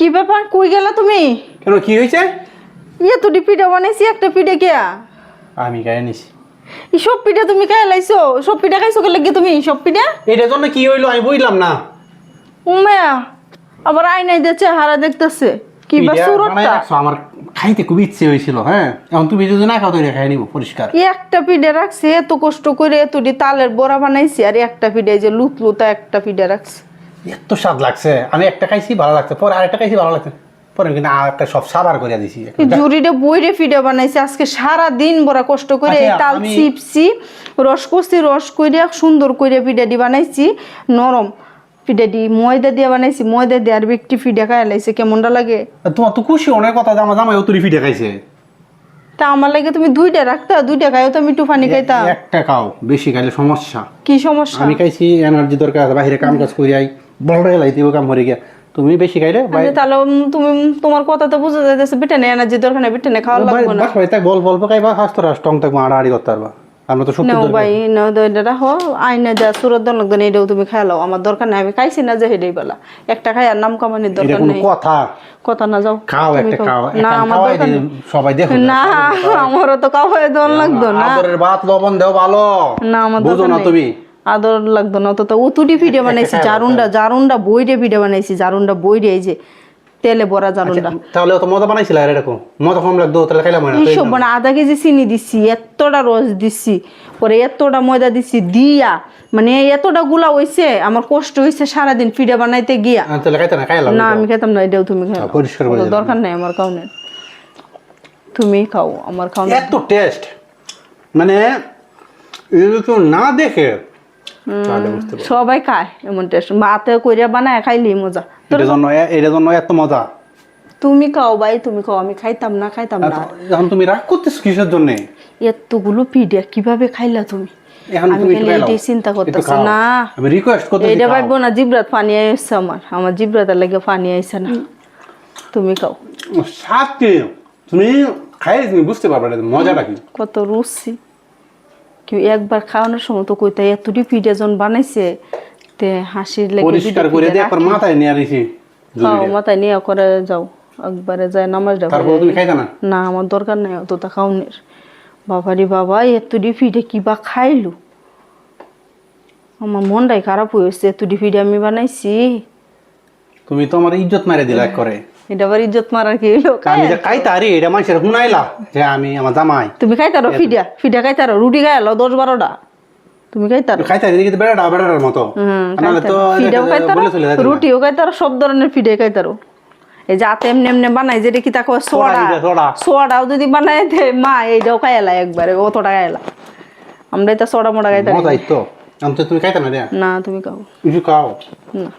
কি ব্যাপার? কই গেলা তুমি? কেন কি হয়েছে? ইয়ে তো পিঠা বানাইছি একটা পিঠে গিয়া আমি গায়ে নিছি। এই সব পিঠা তুমি খাই লাইছো? সব পিঠা খাইছো কে লাগি তুমি? সব পিঠা? এটার জন্য কি হইল আমি বুঝলাম না। উম্মায়া আবার আয়নাই দিয়ে চেহারা দেখতেছে কি বা সুরতটা? আমার খাইতে খুব ইচ্ছে হয়েছিল হ্যাঁ? এখন তুমি যদি না খাও তো এটা খাই নিবো পরিষ্কার। এই একটা পিঠে রাখছে এত কষ্ট করে এতটি তালের বড়া বানাইছি আর একটা পিঠে এই যে লুত লুতা একটা পিঠে রাখছে। এত স্বাদ লাগছে। আমি একটা খাইছি ভালো লাগছে। পরে আরেকটা খাইছি ভালো লাগছে। পরে কিন্তু একটা সব সাবার করে দিছি। বইরে ফিডে বানাইছে আজকে সারা দিন বড় কষ্ট করে আচ্ছা, তাল চিপছি রস করছি রস কইরা সুন্দর করে পিঠাটি বানাইছি নরম পিঠাটি ময়দা দিয়ে বানাইছি ময়দা দিয়ে আর একটি ফিডা খাই লাইছে কেমনটা লাগে? তোমার তো খুশি অনেক কথা আমার জামাই ফিটে খাইছে। তা আমার লাগে তুমি দুইটা রাখতা দুইটা খাইও তো আমি টুফানি খাইতাম। একটা খাও বেশি খাইলে সমস্যা। কি সমস্যা? আমি খাইছি এনার্জি দরকার আছে বাইরে কাম কাজ করি আই বড় এলাই কাম করে গিয়া। তুমি বেশি খাইলে তাহলে তুমি তোমার কথা তো বুঝা যাইতেছে বিটা নেই এনার্জি দরকার নেই বিটা নেই খাওয়া লাগবো না। বাস বাড়িতে বল বল খাইবা স্বাস্থ্য রাষ্ট্র থাকব আড়াআড়ি করতে পারবা। আমরা তো শুক্র নাও ভাই নাও এটা রাখো আইনা যা সুরত দন লাগতো এটাও তুমি খাই লাও। আমার দরকার নাই আমি খাইছি না যে হেডেই বেলা একটা খাই আর নাম কামানির দরকার কোনো নেই। কথা। কথা না যাও খাও একটা খাও। না আমার দরকার সবাই দেখো না আমারও তো কাউকে দন লাগতো না। আদরের ভাত লবণ দেও ভালো। না আমার বুঝো দরকার না তুমি। আদর লাগতো না তো তো উতুটি ভিডিও বানাইছি জারুন্ডা জারুন্ডা বইরে ভিডিও বানাইছি জারুন্ডা বইরে এই যে তেলে বড়া জারুন্ডা। তাহলে তো মজা বানাইছিল আর এরকম? মজা কম লাগতো তাহলে খাইলাম না এইসব মানে আধা কেজি চিনি দিছি এতটা রস দিছি পরে এতটা ময়দা দিছি দিয়া মানে এতটা গুলা হইছে আমার কষ্ট হইছে সারাদিন ফিডা বানাইতে গিয়া। তাহলে খাইতে না খাইলাম না আমি খেতাম না এটাও তুমি খাও। পরিষ্কার করে দরকার নাই আমার খাওনের তুমি খাও আমার খাও এত টেস্ট মানে তো না দেখে। সবাই খায় এমন টেস্ট মাতে কইরা বানায় খাইলি মজা। এটার জন্য এত মজা। তুমি খাও ভাই তুমি খাও আমি খাইতাম না খাইতাম না। এখন তুমি রাগ করতেছ কিসের জন্য? এতগুলো পিডিয়া কীভাবে খাইলা তুমি? আমি চিন্তা করতেছি না। আমি রিকোয়েস্ট করতেছি এইটা খাও। পাইবো না পানি আমার। আমার জিব্রাতের লাগে পানি না। তুমি খাও। তুমি খাই তুমি বুঝতে পারবে না মজাটা কি? কত রুচি। কি একবার খাওয়ানোর সময় তো কইতে এতটি পিঠা জন বানাইছে তে হাসির লেগে পরিষ্কার করে দিয়ে একবার মাথায় নিয়ে আনিছি খাও মাথায় নিয়ে করে যাও একবারে যায় নামাজ তারপর তুমি খাইতা না? না আমার দরকার নাই অতটা খাওনের বাবারি বাবা এতটি ফিডে কিবা খাইলু? আমার মনটাই খারাপ হয়েছে এতটি ফিডে আমি বানাইছি। তুমি তো আমার ইজ্জত মারে দিলা করে এটা আবার ইজ্জত মারার কি হইল আমি যে এটা মানুষের শুনাইলা যে আমি আমার জামাই। তুমি খাইতারো ফিডা ফিডা খাইতারো রুটি খাইলো দশ বারোটা। তুমি খাইতারো? খাইতা রে কিন্তু বেড়াটা বেড়াটার মতো। তো ফিডাও খাইতারো রুটিও খাইতারো সব ধরনের ফিডে খাইতারো। এই যে আতে এমনি এমনি বানাই যেটা কি তাকে সোডা। সোডাও যদি বানাই দে মা এইটাও খাইলা একবারে অতটা খাইলা আমরা এটা সোডা মোডা খাইতাম মজাই তো। আমি তো তুমি খাইতা না না তুমি খাও। কিছু খাও। না।